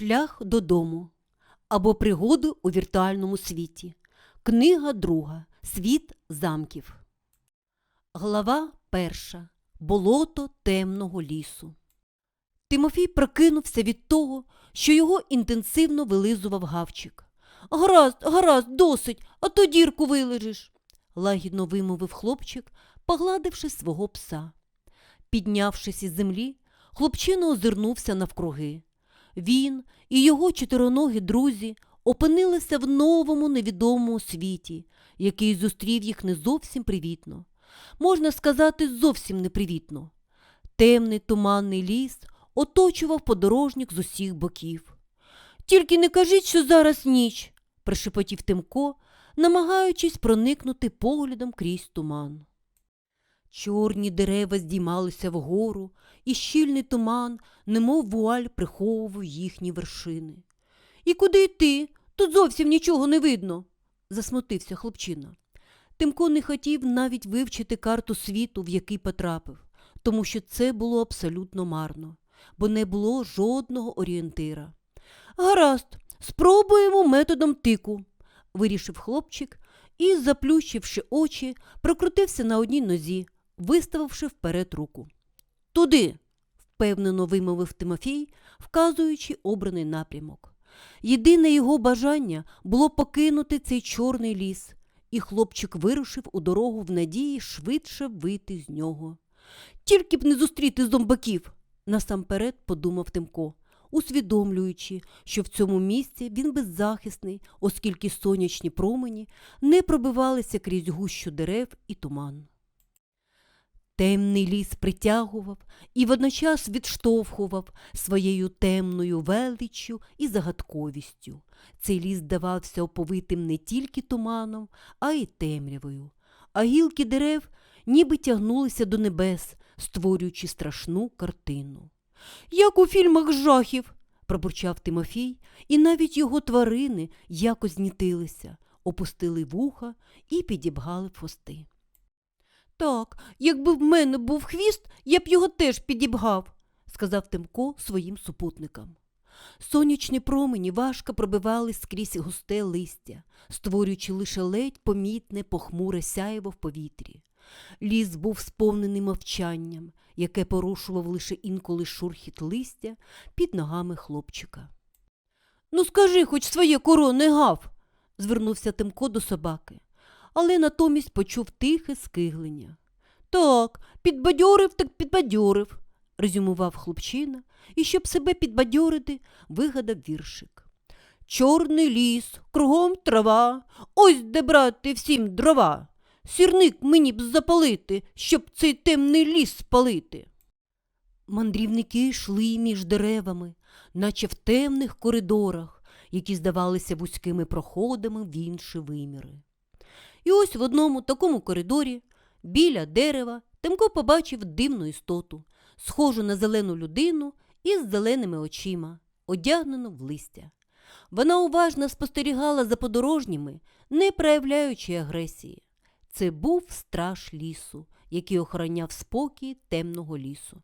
Шлях додому або пригоди у віртуальному світі. Книга друга. Світ замків. Глава перша. Болото темного лісу. Тимофій прокинувся від того, що його інтенсивно вилизував гавчик. Гаразд, гаразд, досить, а то дірку вилежиш, лагідно вимовив хлопчик, погладивши свого пса. Піднявшись із землі, хлопчина озирнувся навкруги. Він і його чотириногі друзі опинилися в новому невідомому світі, який зустрів їх не зовсім привітно. Можна сказати, зовсім непривітно. Темний туманний ліс оточував подорожніх з усіх боків. Тільки не кажіть, що зараз ніч, прошепотів Тимко, намагаючись проникнути поглядом крізь туман. Чорні дерева здіймалися вгору, і щільний туман, немов вуаль, приховував їхні вершини. І куди йти? Тут зовсім нічого не видно, засмутився хлопчина. Тимко не хотів навіть вивчити карту світу, в який потрапив, тому що це було абсолютно марно, бо не було жодного орієнтира. Гаразд, спробуємо методом тику, вирішив хлопчик і, заплющивши очі, прокрутився на одній нозі, виставивши вперед руку. Туди, впевнено вимовив Тимофій, вказуючи обраний напрямок. Єдине його бажання було покинути цей чорний ліс, і хлопчик вирушив у дорогу в надії швидше вийти з нього. Тільки б не зустріти зомбаків, насамперед подумав Тимко, усвідомлюючи, що в цьому місці він беззахисний, оскільки сонячні промені не пробивалися крізь гущу дерев і туман. Темний ліс притягував і водночас відштовхував своєю темною величчю і загадковістю. Цей ліс здавався оповитим не тільки туманом, а й темрявою, а гілки дерев ніби тягнулися до небес, створюючи страшну картину. Як у фільмах жахів, пробурчав Тимофій, і навіть його тварини якось знітилися, опустили вуха і підібгали хвости. Так, якби в мене був хвіст, я б його теж підібгав, сказав Тимко своїм супутникам. Сонячні промені важко пробивались скрізь густе листя, створюючи лише ледь помітне похмуре сяєво в повітрі. Ліс був сповнений мовчанням, яке порушував лише інколи шурхіт листя під ногами хлопчика. Ну, скажи хоч своє короне гав, звернувся Тимко до собаки, але натомість почув тихе скиглення. Так, підбадьорив, так підбадьорив, резюмував хлопчина і, щоб себе підбадьорити, вигадав віршик. Чорний ліс, кругом трава, ось де брати всім дрова. Сірник мені б запалити, щоб цей темний ліс спалити. Мандрівники йшли між деревами, наче в темних коридорах, які здавалися вузькими проходами в інші виміри. І ось в одному такому коридорі, біля дерева, Тимко побачив дивну істоту, схожу на зелену людину із зеленими очима, одягнену в листя. Вона уважно спостерігала за подорожніми, не проявляючи агресії. Це був страж лісу, який охороняв спокій темного лісу.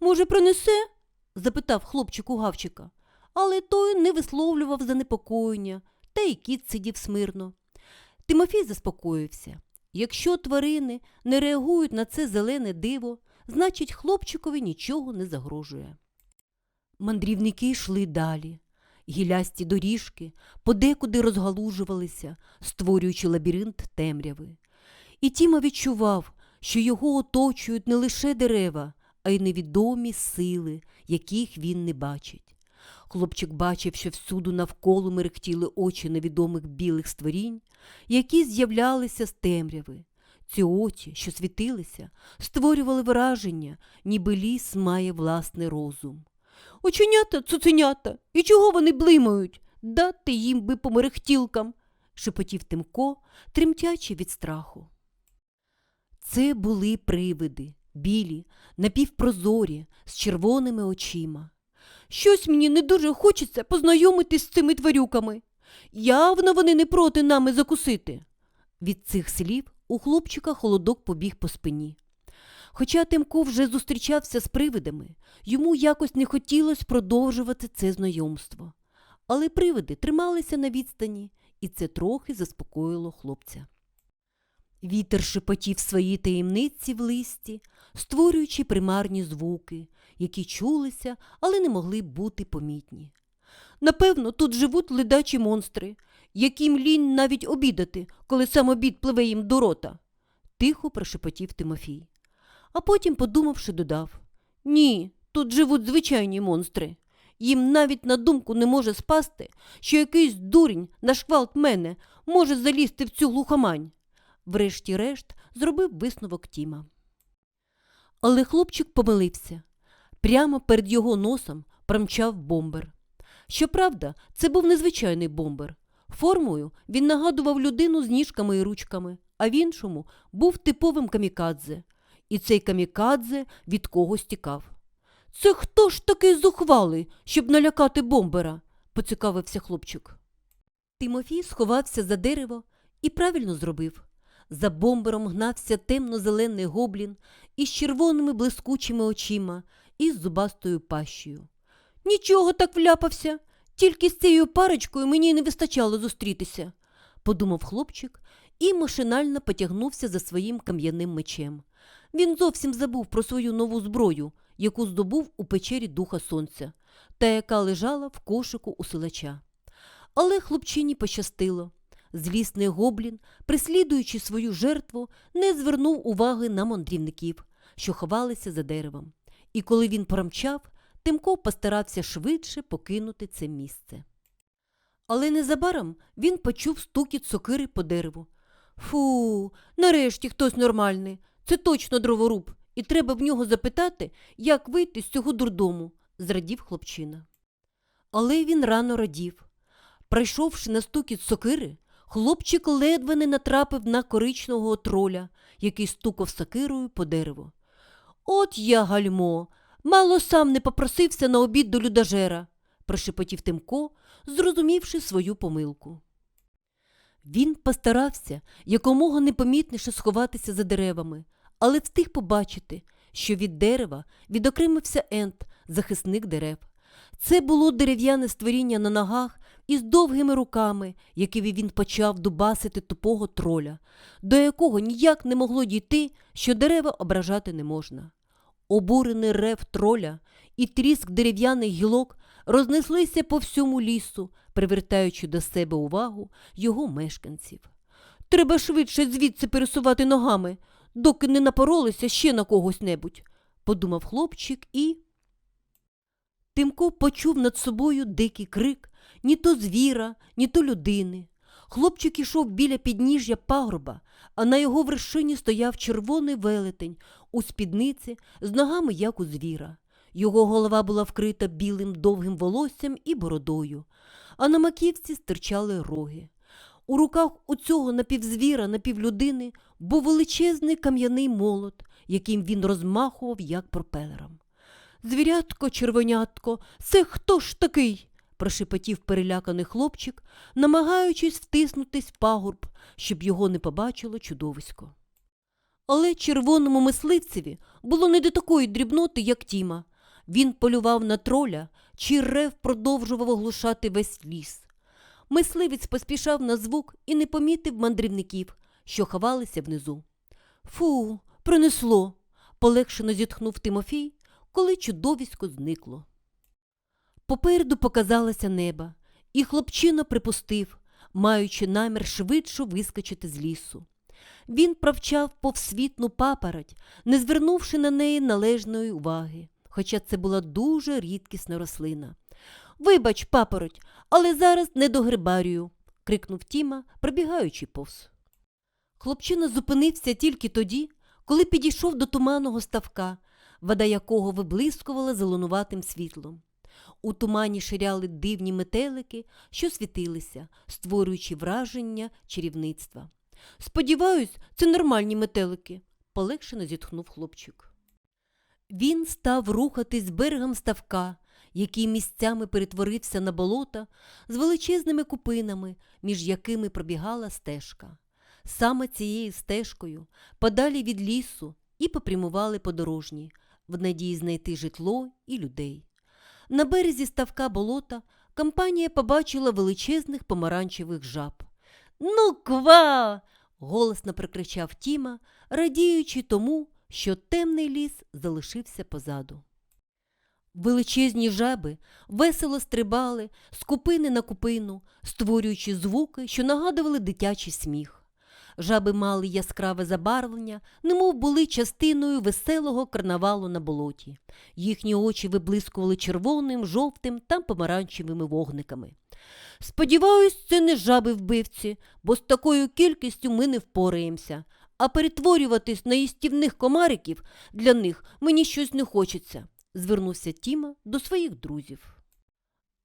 Може, принесе? запитав хлопчик у гавчика, але той не висловлював занепокоєння, та й кіт сидів смирно. Тимофій заспокоївся. Якщо тварини не реагують на це зелене диво, значить хлопчикові нічого не загрожує. Мандрівники йшли далі. Гілясті доріжки подекуди розгалужувалися, створюючи лабіринт темряви. І Тіма відчував, що його оточують не лише дерева, а й невідомі сили, яких він не бачить. Хлопчик бачив, що всюду навколо мерехтіли очі невідомих білих створінь, які з'являлися з темряви. Ці очі, що світилися, створювали враження, ніби ліс має власний розум. Оченята, цуценята, і чого вони блимають? Дати їм би по мерехтілкам, шепотів Тимко, тремтячи від страху. Це були привиди, білі, напівпрозорі, з червоними очима. Щось мені не дуже хочеться познайомитись з цими тварюками. Явно вони не проти нами закусити. Від цих слів у хлопчика холодок побіг по спині. Хоча Тимко вже зустрічався з привидами, йому якось не хотілося продовжувати це знайомство. Але привиди трималися на відстані, і це трохи заспокоїло хлопця. Вітер шепотів свої таємниці в листі, створюючи примарні звуки, які чулися, але не могли бути помітні. Напевно, тут живуть ледачі монстри, яким лінь навіть обідати, коли сам обід пливе їм до рота, тихо прошепотів Тимофій. А потім, подумавши, додав Ні, тут живуть звичайні монстри. Їм навіть на думку не може спасти, що якийсь дурень на шквалт мене може залізти в цю глухомань. Врешті-решт зробив висновок Тіма. Але хлопчик помилився. Прямо перед його носом промчав бомбер. Щоправда, це був незвичайний бомбер. Формою він нагадував людину з ніжками і ручками, а в іншому був типовим камікадзе. І цей камікадзе від когось тікав. Це хто ж такий зухвалий, щоб налякати бомбера? поцікавився хлопчик. Тимофій сховався за дерево і правильно зробив. За бомбером гнався темно-зелений гоблін із червоними блискучими очима і з зубастою пащею. Нічого так вляпався, тільки з цією парочкою мені не вистачало зустрітися, подумав хлопчик і машинально потягнувся за своїм кам'яним мечем. Він зовсім забув про свою нову зброю, яку здобув у печері Духа Сонця, та яка лежала в кошику у силача. Але хлопчині пощастило. Злісний гоблін, прислідуючи свою жертву, не звернув уваги на мандрівників, що ховалися за деревом. І коли він промчав, Тимко постарався швидше покинути це місце. Але незабаром він почув стукіт сокири по дереву. Фу, нарешті хтось нормальний. Це точно дроворуб, і треба в нього запитати, як вийти з цього дурдому, зрадів хлопчина. Але він рано радів. Пройшовши на стукіт сокири, хлопчик ледве не натрапив на коричного троля, який стукав сокирою по дереву. От я гальмо, мало сам не попросився на обід до людажера, прошепотів Тимко, зрозумівши свою помилку. Він постарався якомога непомітніше сховатися за деревами, але встиг побачити, що від дерева відокремився ент, захисник дерев. Це було дерев'яне створіння на ногах із довгими руками, якими він почав дубасити тупого троля, до якого ніяк не могло дійти, що дерева ображати не можна. Обурений рев троля і тріск дерев'яних гілок рознеслися по всьому лісу, привертаючи до себе увагу його мешканців. Треба швидше звідси пересувати ногами, доки не напоролися ще на когось небудь, подумав хлопчик і. Тимко почув над собою дикий крик ні то звіра, ні то людини. Хлопчик ішов біля підніжжя пагорба, а на його вершині стояв червоний велетень у спідниці з ногами, як у звіра. Його голова була вкрита білим довгим волоссям і бородою, а на маківці стирчали роги. У руках у цього напівзвіра, напівлюдини був величезний кам'яний молот, яким він розмахував, як пропелером. Звірятко, червонятко, це хто ж такий? прошепотів переляканий хлопчик, намагаючись втиснутись в пагорб, щоб його не побачило чудовисько. Але червоному мисливцеві було не до такої дрібноти, як Тіма. Він полював на троля, чий рев продовжував оглушати весь ліс. Мисливець поспішав на звук і не помітив мандрівників, що ховалися внизу. Фу, пронесло, полегшено зітхнув Тимофій, коли чудовисько зникло. Попереду показалося небо, і хлопчина припустив, маючи намір швидше вискочити з лісу. Він провчав повсвітну папороть, не звернувши на неї належної уваги, хоча це була дуже рідкісна рослина. Вибач, папороть, але зараз не до грибарію, крикнув Тіма, пробігаючи повз. Хлопчина зупинився тільки тоді, коли підійшов до туманного ставка, вода якого виблискувала зеленуватим світлом. У тумані ширяли дивні метелики, що світилися, створюючи враження чарівництва. Сподіваюсь, це нормальні метелики, полегшено зітхнув хлопчик. Він став рухатись берегом ставка, який місцями перетворився на болото з величезними купинами, між якими пробігала стежка. Саме цією стежкою, подалі від лісу, і попрямували подорожні, в надії знайти житло і людей. На березі ставка болота компанія побачила величезних помаранчевих жаб. Ну, ква. голосно прикричав Тіма, радіючи тому, що темний ліс залишився позаду. Величезні жаби весело стрибали з купини на купину, створюючи звуки, що нагадували дитячий сміх. Жаби мали яскраве забарвлення, немов були частиною веселого карнавалу на болоті. Їхні очі виблискували червоним, жовтим та помаранчевими вогниками. Сподіваюсь, це не жаби вбивці, бо з такою кількістю ми не впораємося, а перетворюватись на їстівних комариків для них мені щось не хочеться, звернувся Тіма до своїх друзів.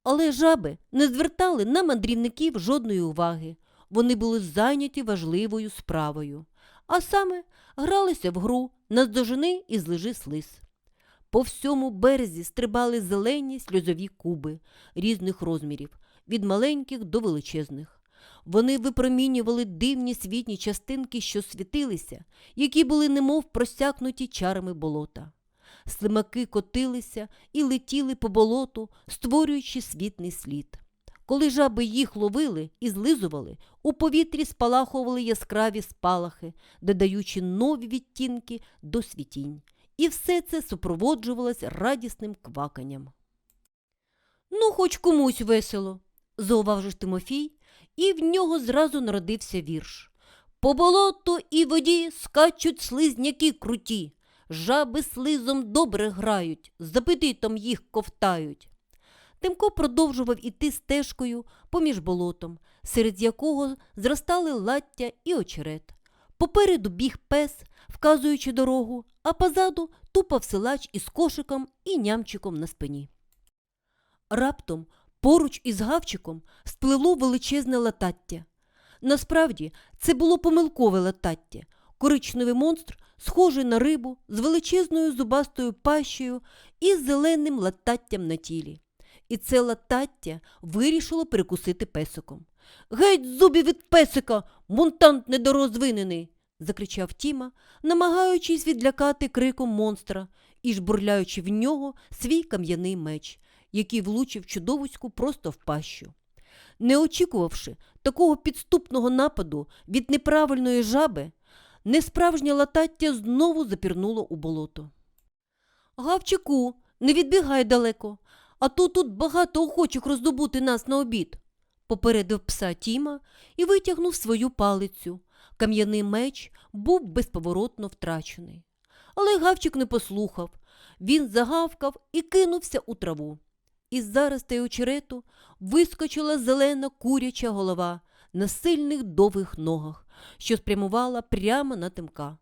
Але жаби не звертали на мандрівників жодної уваги. Вони були зайняті важливою справою, а саме гралися в гру наздожени і злежи слиз. По всьому березі стрибали зелені сльозові куби різних розмірів, від маленьких до величезних. Вони випромінювали дивні світні частинки, що світилися, які були немов просякнуті чарами болота. Слимаки котилися і летіли по болоту, створюючи світний слід. Коли жаби їх ловили і злизували, у повітрі спалахували яскраві спалахи, додаючи нові відтінки до світінь. І все це супроводжувалось радісним кваканням. Ну, хоч комусь весело, зауважив Тимофій, і в нього зразу народився вірш. По болоту і воді скачуть слизняки круті, жаби слизом добре грають, з апетитом їх ковтають. Тимко продовжував іти стежкою поміж болотом, серед якого зростали лаття і очерет. Попереду біг пес, вказуючи дорогу, а позаду тупав силач із кошиком і нямчиком на спині. Раптом поруч із гавчиком спливло величезне латаття. Насправді, це було помилкове латаття. Коричневий монстр, схожий на рибу, з величезною зубастою пащею і зеленим лататтям на тілі. І це латаття вирішило перекусити песиком. Геть зубі від песика, мунтант недорозвинений, закричав Тіма, намагаючись відлякати криком монстра і жбурляючи в нього свій кам'яний меч, який влучив чудовиську просто в пащу. Не очікувавши такого підступного нападу від неправильної жаби, несправжнє латаття знову запірнуло у болото. Гавчику, не відбігай далеко, а то тут багато охочих роздобути нас на обід, попередив пса Тіма і витягнув свою палицю. Кам'яний меч був безповоротно втрачений. Але гавчик не послухав. Він загавкав і кинувся у траву. Із заростей очерету вискочила зелена куряча голова на сильних довгих ногах, що спрямувала прямо на тимка.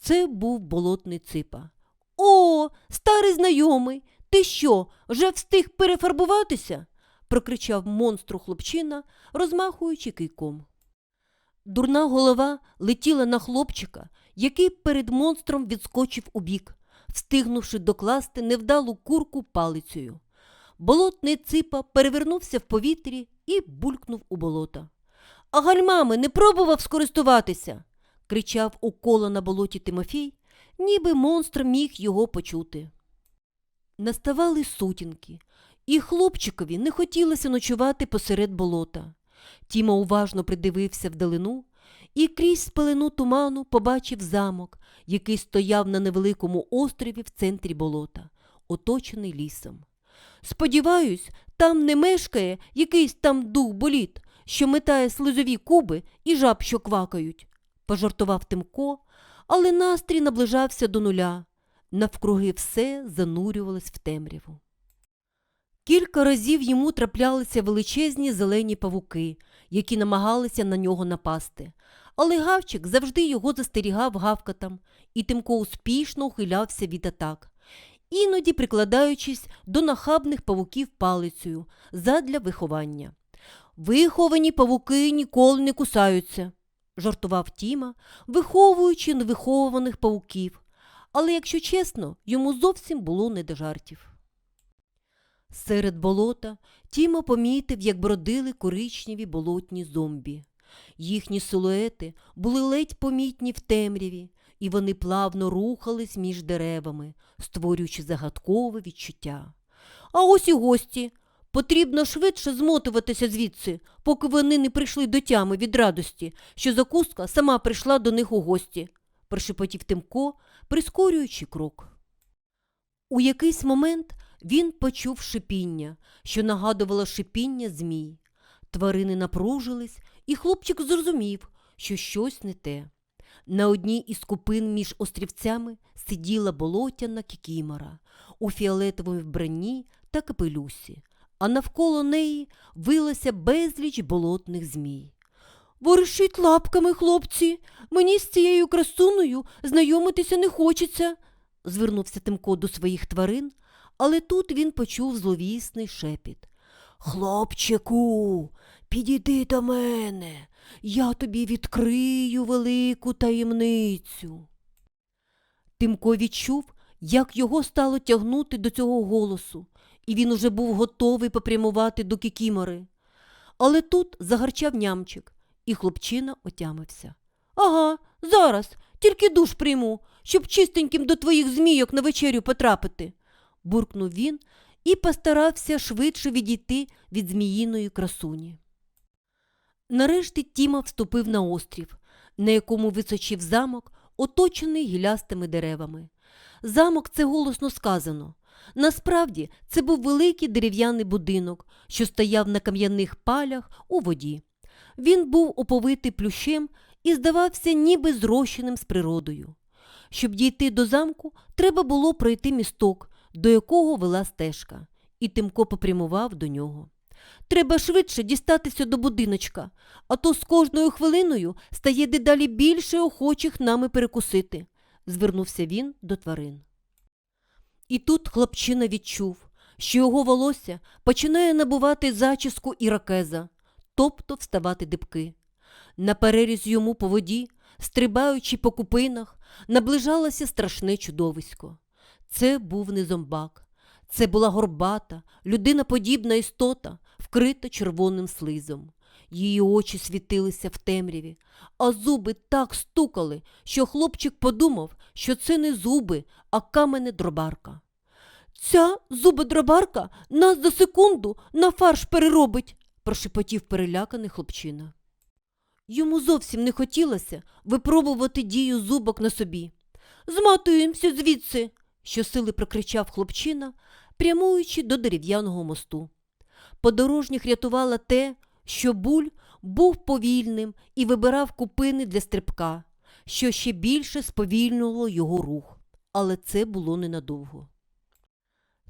Це був болотний ципа. О, старий знайомий, ти що, вже встиг перефарбуватися? прокричав монстру хлопчина, розмахуючи кийком. Дурна голова летіла на хлопчика, який перед монстром відскочив убік, встигнувши докласти невдалу курку палицею. Болотний ципа перевернувся в повітрі і булькнув у болото. А гальмами не пробував скористуватися, кричав у коло на болоті Тимофій, ніби монстр міг його почути. Наставали сутінки, і хлопчикові не хотілося ночувати посеред болота. Тіма уважно придивився вдалину і крізь спелену туману побачив замок, який стояв на невеликому острові в центрі болота, оточений лісом. Сподіваюсь, там не мешкає якийсь там дух боліт, що метає слизові куби і жаб, що квакають, пожартував Тимко, але настрій наближався до нуля. Навкруги все занурювалось в темряву. Кілька разів йому траплялися величезні зелені павуки, які намагалися на нього напасти. Але гавчик завжди його застерігав гавкатам, і Тимко успішно ухилявся від атак, іноді прикладаючись до нахабних павуків палицею задля виховання. Виховані павуки ніколи не кусаються, жартував Тіма, виховуючи невиховуваних павуків, але, якщо чесно, йому зовсім було не до жартів. Серед болота Тіма помітив, як бродили коричневі болотні зомбі. Їхні силуети були ледь помітні в темряві, і вони плавно рухались між деревами, створюючи загадкове відчуття. А ось і гості. Потрібно швидше змотуватися звідси, поки вони не прийшли до тями від радості, що закуска сама прийшла до них у гості, прошепотів Тимко, прискорюючи крок. У якийсь момент він почув шипіння, що нагадувало шипіння змій. Тварини напружились, і хлопчик зрозумів, що щось не те. На одній із купин між острівцями сиділа болотяна кікімора у фіолетовому вбранні та капелюсі, а навколо неї вилася безліч болотних змій. Ворушіть лапками, хлопці, мені з цією красуною знайомитися не хочеться, звернувся Тимко до своїх тварин, але тут він почув зловісний шепіт. Хлопчику, підійди до мене, я тобі відкрию велику таємницю. Тимко відчув, як його стало тягнути до цього голосу, і він уже був готовий попрямувати до кікімори. Але тут загарчав нямчик, і хлопчина отямився. Ага, зараз, тільки душ прийму, щоб чистеньким до твоїх змійок на вечерю потрапити, буркнув він і постарався швидше відійти від зміїної красуні. Нарешті Тіма вступив на острів, на якому височив замок, оточений гілястими деревами. Замок це голосно сказано. Насправді це був великий дерев'яний будинок, що стояв на кам'яних палях у воді. Він був оповитий плющем і здавався ніби зрощеним з природою. Щоб дійти до замку, треба було пройти місток, до якого вела стежка, і Тимко попрямував до нього. Треба швидше дістатися до будиночка, а то з кожною хвилиною стає дедалі більше охочих нами перекусити, звернувся він до тварин. І тут хлопчина відчув, що його волосся починає набувати зачіску іракеза, тобто вставати дибки. На переріз йому по воді, стрибаючи по купинах, наближалося страшне чудовисько. Це був не зомбак. Це була горбата, людиноподібна істота, вкрита червоним слизом. Її очі світилися в темряві, а зуби так стукали, що хлопчик подумав, що це не зуби, а камене дробарка. Ця зубодробарка нас за секунду на фарш переробить, прошепотів переляканий хлопчина. Йому зовсім не хотілося випробувати дію зубок на собі. Зматуємося звідси, щосили прокричав хлопчина, прямуючи до дерев'яного мосту. Подорожніх рятувало те, що буль був повільним і вибирав купини для стрибка, що ще більше сповільнило його рух, але це було ненадовго.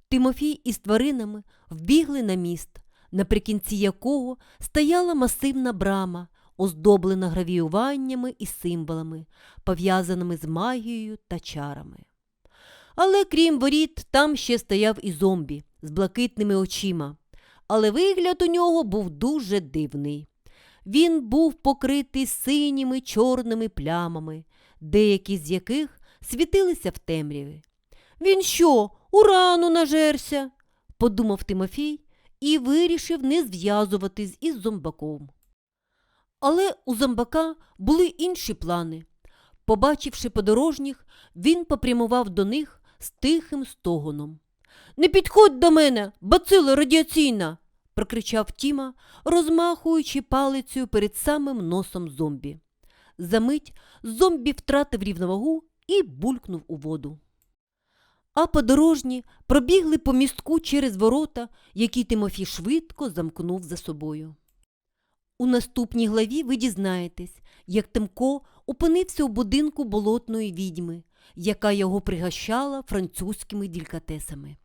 Тимофій із тваринами вбігли на міст, наприкінці якого стояла масивна брама, оздоблена гравіюваннями і символами, пов'язаними з магією та чарами. Але крім воріт, там ще стояв і зомбі з блакитними очима, але вигляд у нього був дуже дивний. Він був покритий синіми чорними плямами, деякі з яких світилися в темряві. Він що, урану нажерся? подумав Тимофій і вирішив не зв'язуватись із зомбаком. Але у зомбака були інші плани. Побачивши подорожніх, він попрямував до них з тихим стогоном. Не підходь до мене, бацила радіаційна. прокричав Тіма, розмахуючи палицею перед самим носом зомбі. Замить зомбі втратив рівновагу і булькнув у воду. А подорожні пробігли по містку через ворота, які Тимофій швидко замкнув за собою. У наступній главі ви дізнаєтесь, як Тимко опинився у будинку болотної відьми, яка його пригощала французькими дількатесами.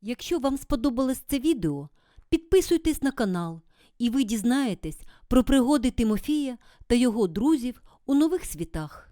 Якщо вам сподобалось це відео, підписуйтесь на канал, і ви дізнаєтесь про пригоди Тимофія та його друзів у нових світах.